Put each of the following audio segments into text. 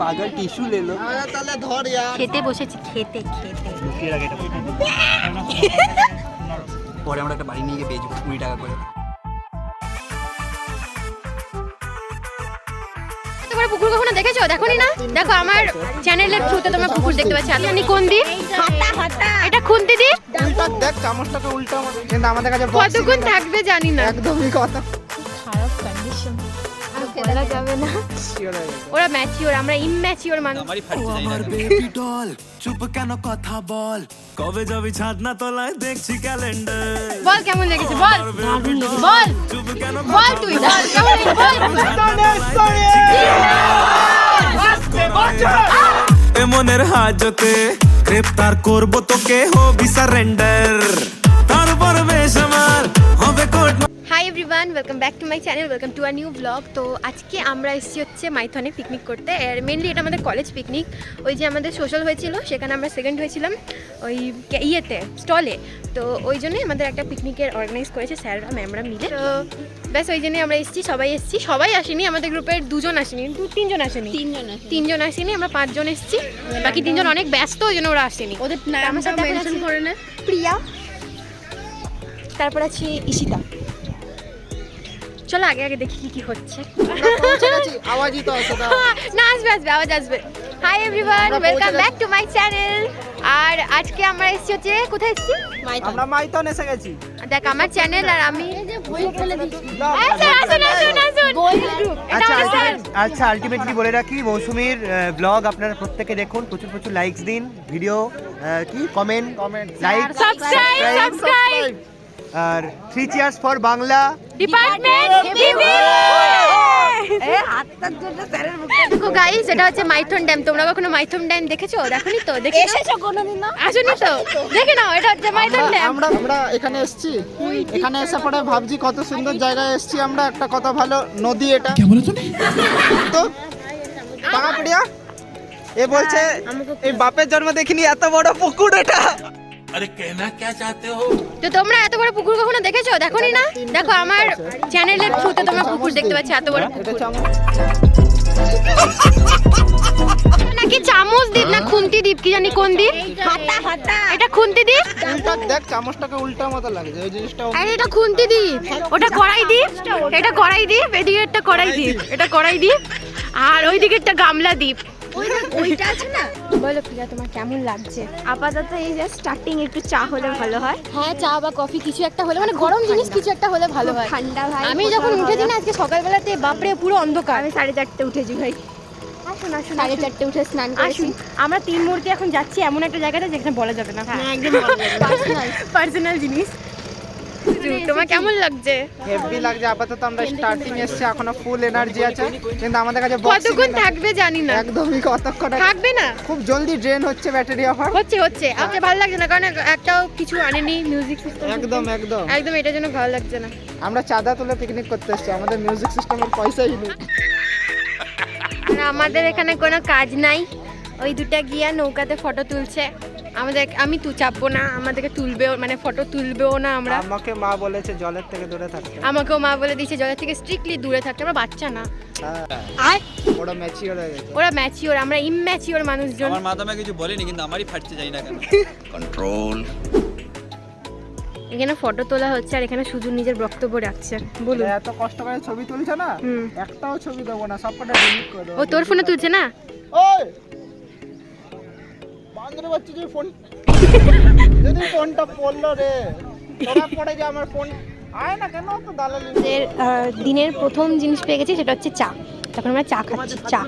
পাগল টিস্যু লেলো। তাহলে ধর খেতে বসেছি খেতে খেতে। পরে আমরা একটা বাড়ি নিয়ে গিয়ে পেয়েছি কুড়ি টাকা করে। তোমরা পুকুর কখনো দেখেছ? দেখো না? দেখো আমার চ্যানেলের থ্রুতে পুকুর দেখতে আচ্ছা, কোন আমাদের কাছে কতক্ষণ থাকবে জানি না। একদমই কথা। বলা যাবে না। ওরা ম্যাচিওর আমরা ইমম্যাচিওর মানুষ। না বেবি ডল চুপ কেন কথা বল। কবে যাবি ছাদ না তলায় দেখছি ক্যালেন্ডার বল কেমন লেগেছে বল। বল। চুপ কেন বল তুই বল। কেমন বল। মনের হাজতে গ্রেফতার করব তোকে হবি সারেন্ডার তারপর welcome back to my channel welcome to a new blog তো আজকে আমরা এসেছি হচ্ছে মাইথনে পিকনিক করতে আর মেনলি এটা আমাদের কলেজ পিকনিক ওই যে আমাদের সোশ্যাল হয়েছিল সেখানে আমরা সেকেন্ড হয়েছিলাম ওই ইয়েতে স্টলে তো ওই জন্যই আমাদের একটা পিকনিকের অর্গানাইজ করেছে স্যাররা ম্যামরা মিলে। তো ব্যাস ওই জন্যই আমরা এসেছি সবাই এসেছি। সবাই আসেনি আমাদের গ্রুপের দুজন আসেনি দু তিনজন আসেনি। তিনজন তিনজন আসেনি আমরা পাঁচজন এসেছি। বাকি তিনজন অনেক ব্যস্ত ওই জন্য ওরা আসেনি। ওদের আমার সাথে মেনশন করে না। প্রিয়া তারপর আছে ঈশিতা। চলো আগে আগে দেখি কি কি হচ্ছে। আওয়াজই তো আসে না আসবে আসবে আওয়াজ আসবে। Hi everyone welcome back to my channel আর আজকে আমরা এসেছি হচ্ছে কোথায় এসেছি? আমরা মাইথন এসে গেছি। দেখ আমার চ্যানেল আর আমি আচ্ছা এটা আচ্ছা আচ্ছা আলটিমেটলি বলে রাখি মৌসুমীর ব্লগ আপনারা প্রত্যেকে দেখুন প্রচুর প্রচুর লাইকস দিন ভিডিও কি? Comment Comment, like subscribe subscribe R three cheers for Bangla. Department দেখো গাইস এটা হচ্ছে মাইথন ড্যাম। তোমরা কখনো মাইথন ড্যাম দেখেছ? দেখোনি তো? দেখে এসেছ কোনোদিন না আসোনি তো? দেখে নাও এটা হচ্ছে মাইথন ড্যাম। আমরা আমরা এখানে এসেছি। এখানে এসে পরে ভাবছি কত সুন্দর জায়গায় এসেছি আমরা। একটা কত ভালো নদী এটা। তো টাকা এ বলছে এই বাপের জন্ম দেখিনি এত বড় পুকুর এটা। তো তোমরা এত বড় পুকুর কখনো দেখেছ? দেখোনি না? দেখো আমার চ্যানেলের থ্রুতে তোমরা পুকুর দেখতে পাচ্ছ এত বড় পুকুর। নাকি চামচ দ্বীপ না খুন্তি দ্বীপ কি জানি কোন দ্বীপ? এটা খুন্তি দ্বীপ? উল্টা দেখ চামচটাকে উল্টা মতো লাগছে ওই জিনিসটা আরে এটা খুন্তি দ্বীপ। ওটা কড়াই দ্বীপ? এটা কড়াই দ্বীপ এদিকে একটা কড়াই দ্বীপ এটা কড়াই দ্বীপ আর ওইদিকে একটা গামলা দ্বীপ। ওইটা আছে না? বলো প্রিয়া তোমার কেমন লাগছে? আপাতত এই যে স্টার্টিং একটু চা হলে ভালো হয়। হ্যাঁ চা বা কফি কিছু একটা হলে মানে গরম জিনিস কিছু একটা হলে ভালো হয়। ঠান্ডা ভাই আমি যখন উঠেছি না আজকে সকালবেলাতে বাপরে পুরো অন্ধকার। আমি সাড়ে চারটে উঠেছি ভাই। আসুন আসুন সাড়ে চারটে উঠে স্নান করেছি। আমরা তিন মুহূর্তে এখন যাচ্ছি এমন একটা জায়গাতে যেখানে বলা যাবে না। একদম পার্সোনাল পার্সোনাল জিনিস তোমার কেমন লাগছে? হেভি লাগছে আপাতত আমরা স্টার্টিং এসেছি এখনও ফুল এনার্জি আছে। কিন্তু আমাদের কাছে কতক্ষণ থাকবে জানি না। একদমই কতক্ষণ থাকবে না? খুব জলদি ড্রেন হচ্ছে ব্যাটারি অফার হচ্ছে হচ্ছে। আজকে ভালো লাগছে না কারণ একটাও কিছু আনেনি মিউজিক সিস্টেম একদম একদম। একদম এটার জন্য ভালো লাগছে না। আমরা চাঁদা তুলে পিকনিক করতে এসেছি আমাদের মিউজিক সিস্টেমের পয়সাই নেই। আর আমাদের এখানে কোনো কাজ নাই। ওই দুটা গিয়া নৌকাতে ফটো তুলছে। আমাদের আমি তু চাপবো না আমাদেরকে তুলবেও মানে ফটো তুলবেও না আমরা। আমাকে মা বলেছে জলের থেকে দূরে থাকতে। আমাকেও মা বলে দিয়েছে জলের থেকে স্ট্রিক্টলি দূরে থাকতে। আমরা বাচ্চা না। হ্যাঁ। ওরা ম্যাচিওর হয়ে গেছে। ওরা ম্যাচিওর আমরা ইমম্যাচিওর মানুষজন। আমার মা তো কিছু বলেনি কিন্তু আমারই ফাটছে যাই না কেন। এখানে ফটো তোলা হচ্ছে আর এখানে শুধু নিজের বক্তব্য রাখছে। বলুন। এত কষ্ট করে ছবি তুলছো না? একটাও ছবি দেবো না সবকটা ডিলিট করে ও তোর ফোনে তুলছে না? ওই! বান্দরে বাচ্চা যে ফোন যদি ফোনটা পড়ল রে পড়ে যে আমার ফোন আয় না কেন তো দালালি দিনের প্রথম জিনিস পেয়ে গেছি সেটা হচ্ছে চা। তারপর আমরা চা খাচ্ছি চা।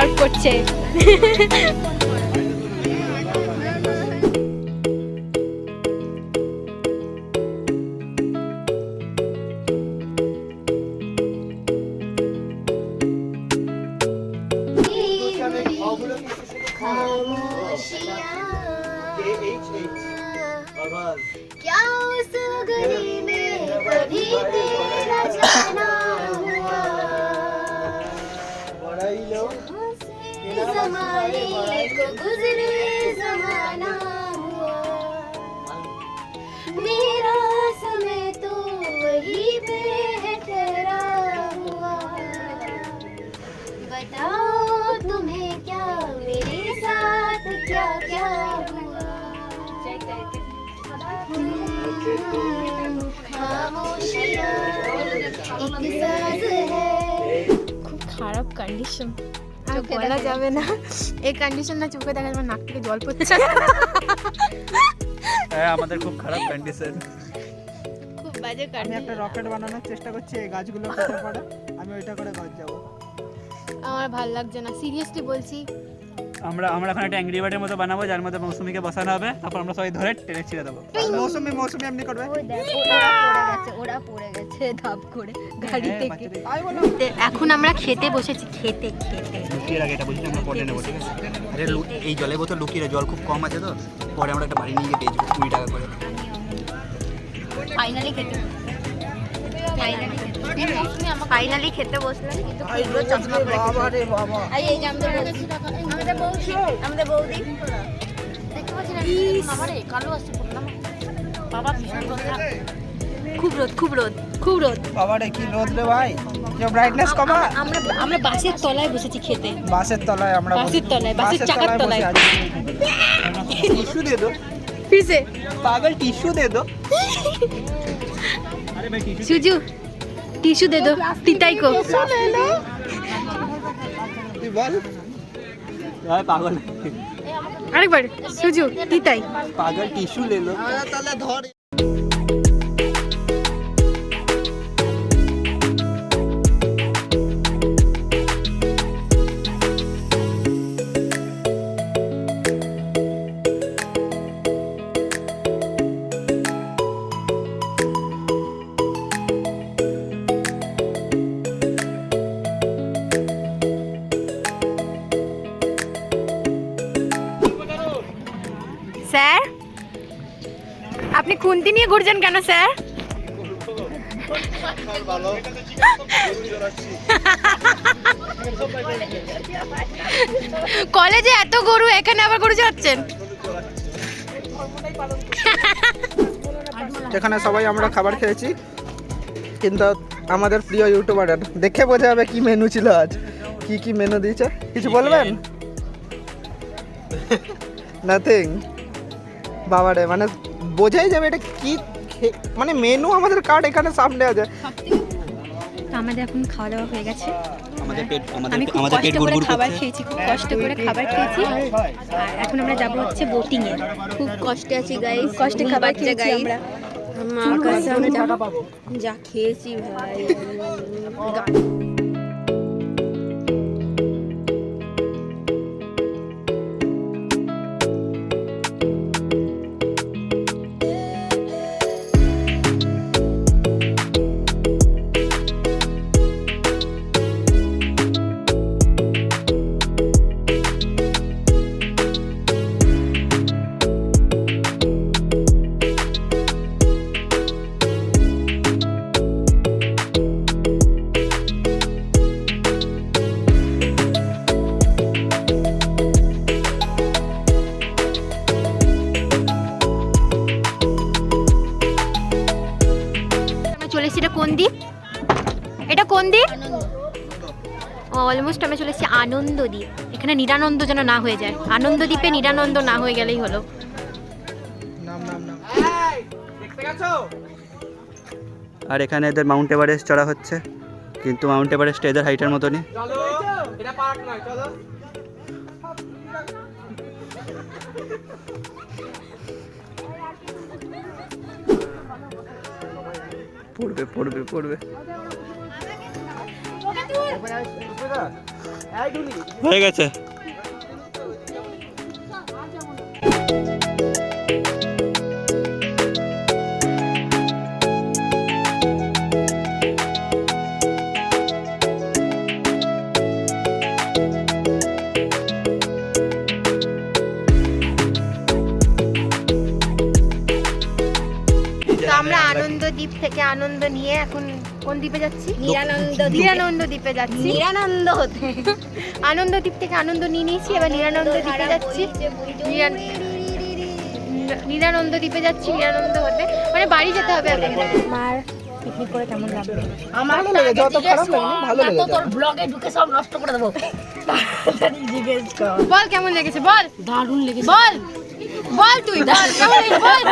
সার্ভ করছে क्या उस गली में कभी तेरा जाना जमाने को गुजरे जमाना हुआ। मेरा समय तो वही पे है ठहरा हुआ। बताओ तुम्हें क्या मेरे साथ क्या क्या हुआ? एक साज है। खूब खराब कंडीशन আর বলা যাবে না। এই কন্ডিশন না চোখে দেখা যাবে নাক থেকে জল পড়ছে। হ্যাঁ আমাদের খুব খারাপ কন্ডিশন খুব বাজে আমি একটা রকেট বানানোর চেষ্টা করছি এই গাছগুলো কেটে পড়া? আমি ওইটা করে ঘর যাব। আমার ভালো লাগছে না। সিরিয়াসলি বলছি আমরা আমরা এখন একটা অ্যাংরি বার্ডের মতো বানাবো যার মধ্যে মৌসুমিকে বসানো হবে। তারপর আমরা সবাই ধরে টেনে ছিঁড়ে দেবো। মৌসুমি মৌসুমি এমনি করবে। ওরা পড়ে গেছে ওরা পড়ে গেছে ধাপ করে গাড়ি হ্যাঁ, থেকে বলো। এখন আমরা খেতে বসেছি খেতে খেতে। লুকিয়ে রাখে এটা বুঝলি আমরা পরে নেব ঠিক আছে? আরে এই জলের বোতল লুকিয়ে জল খুব কম আছে তো। পরে আমরা একটা বাড়ি নিয়ে গিয়ে বেচবো কুড়ি টাকা করে। ফাইনালি খেতে ফাইনালি খেতে বসলাম কিন্তু আমাদের বৌদি। আমাদের খুব রোদ খুব রোদ খুব রোদ। বাবা রে কি রোদ রে ভাই। ব্রাইটনেস কমা আমরা আমরা বাসের তলায় বসেছি খেতে। বাসের তলায় আমরা বাসের তলায়, বাসের চাকার তলায়। টিস্যু দে দো। ফিরছে পাগল টিস্যু দে। সুজু টিস্যু দে দো তিতাই কো তুই পাগল। আরেকবার সুজু তিতাই। পাগল টিস্যু লে লো তাহলে ধর। খুন্তি নিয়ে ঘুরছেন কেন স্যার? কলেজে এত গরু এখানে আবার গরু যাচ্ছেন যেখানে সবাই আমরা খাবার খেয়েছি কিন্তু আমাদের প্রিয় ইউটিউবারের। দেখে বোঝা যাবে কি মেনু ছিল আজ। কি কি মেনু দিয়েছে? কিছু বলবেন? নাথিং বাবারে মানে বোঝাই যাবে এটা কি মানে মেনু আমাদের কার্ড এখানে সামনে আছে আমাদের এখন খাওয়া দাওয়া হয়ে গেছে। আমাদের পেট আমাদের আমি খুব আমাদের পেট কষ্ট করে গুড়গুড় খাবার খেয়েছি খুব কষ্ট করে খাবার খেয়েছি। আর এখন আমরা যাব হচ্ছে বোটিং এ। খুব কষ্টে আছি গাইস কষ্টে খাবার খেয়েছি আমরা। মার কাছে আমরা যাব যা খেয়েছি ভাই। এসেছি এটা কোন দ্বীপ? এটা কোন দ্বীপ? অলমোস্ট আমরা চলে এসেছি আনন্দ দ্বীপ। এখানে নিরানন্দ যেন না হয়ে যায়। আনন্দ দ্বীপে নিরানন্দ না হয়ে গেলেই হলো। নাম নাম নাম। আর এখানে এদের মাউন্ট এভারেস্ট চড়া হচ্ছে কিন্তু মাউন্ট এভারেস্ট এদের হাইটের মতনই। পড়বে পড়বে পড়বে। হয়ে গেছে। দ্বীপ থেকে আনন্দ নিয়ে এখন কোন দ্বীপে যাচ্ছি? নিরানন্দ দ্বীপে। নিরানন্দ দ্বীপে যাচ্ছি। নিরানন্দ হতে। আনন্দ দ্বীপ থেকে আনন্দ নিয়ে নিয়েছি এবার নিরানন্দ দ্বীপে যাচ্ছি। নিরান- নিরানন্দ দ্বীপে যাচ্ছি নিরানন্দ হতে। মানে বাড়ি যেতে হবে এখন। মার পিকনিক করে কেমন লাগবে? আমার লেগেছে অত খারাপ লাগেনি ভালো তো লেগেছে। তোর ব্লগে ঢুকে সব নষ্ট করে দেবো। বল কেমন লেগেছে বল। দারুণ লেগেছে। বল। বল তুই বল বল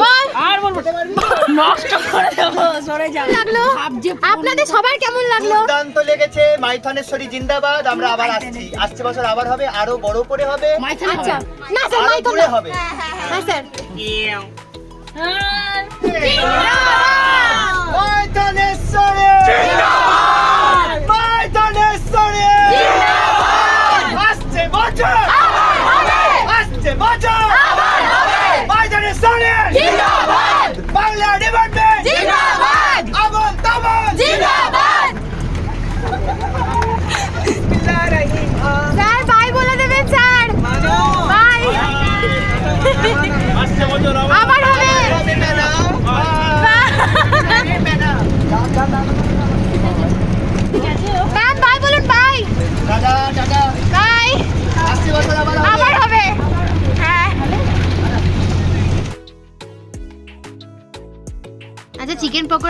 বল। আর বলব নষ্ট করে দেবো সরে যাও। লাগল? আপনাদের সবার কেমন লাগল? দুর্দান্ত লেগেছে মাইথনেশ্বরী জিন্দাবাদ। আমরা আবার আসছি। আসছে বছর আবার হবে আরও বড় করে হবে। আচ্ছা। না স্যার আরও মাই তো দূরে হবে। হ্যাঁ স্যার।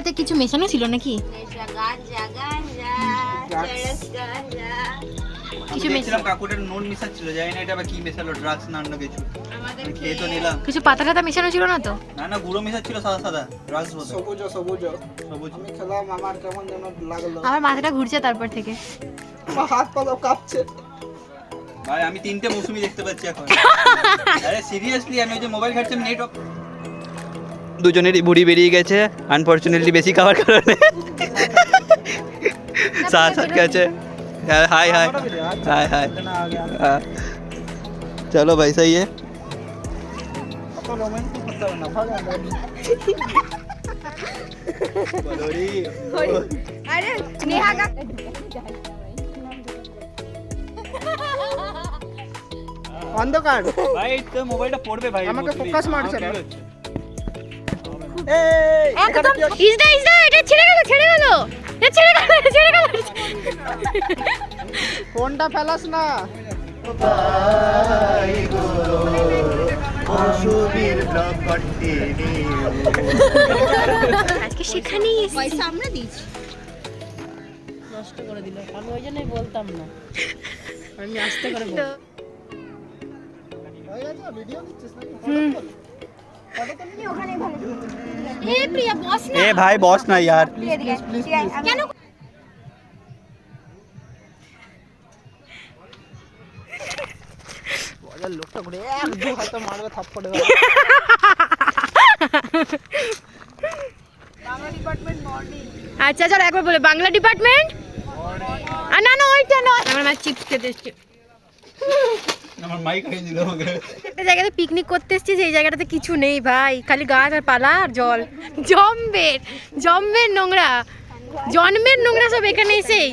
চিকেন কিছু মেশানো ছিল নাকি? কিছু কাকুটার নোট মিশাচ্ছিল জানি না এটা আবার কি মেশালো ড্রাগস না অন্য কিছু। আমি খেয়ে তো নিলাম। কিছু পাতা টাতা মেশানো ছিল না তো? না না গুঁড়ো মেশাচ্ছিল সাদা সাদা ড্রাগস বলতে সবুজ সবুজ সবুজ। আমি খেলাম আমার কেমন যেন লাগল। আমার মাথাটা ঘুরছে তারপর থেকে। আমার হাত পা কাঁপছে। ভাই আমি তিনটে মৌসুমি দেখতে পাচ্ছি এখন। আরে সিরিয়াসলি আমি ওই যে মোবাইল ঘাটছিলাম নেট অফ দুজনেরই বুড়ি বেরিয়ে গেছে। আনফরচুনেটলি বেশি খাওয়ার কারণে। সাত সাত গেছে হাই হাই হাই হাই চলো ভাই সही है অত রোমান্টিক হতে হবে না ভালো আরে নেহা কা অন্ধকার। ভাই তো মোবাইলটা পড়বে ভাই আমাকে focus মারছে না। একদম ইজদা ইজদা এটা ছেড়ে গেল ছেড়ে গেল। এটা ছেড়ে গেল ছেড়ে গেল। ফোনটা ফেলাস না? আজকে সেখানেই এসেছি। পয়সা আমরা দিয়েছি। নষ্ট করে দিল। আমি ওই জন্যই বলতাম না। আমি আসতে করে হয়ে ভিডিও নিচ্ছিস নাকি? এ ভাই বস না यार মারবে থাপ্পড়ে আচ্ছা চলো একবার বলে বাংলা ডিপার্টমেন্ট না না ওইটা নয়। আমার চিপস খেতে আমার মাইক হয়ে দিল আমাকে। একটা জায়গাতে পিকনিক করতে এসেছি, সেই জায়গাটাতে কিছু নেই ভাই। খালি গাছ আর পালা আর জল। জম্বের জম্বের নোংরা। জন্মের নোংরা সব এখানে এসেই।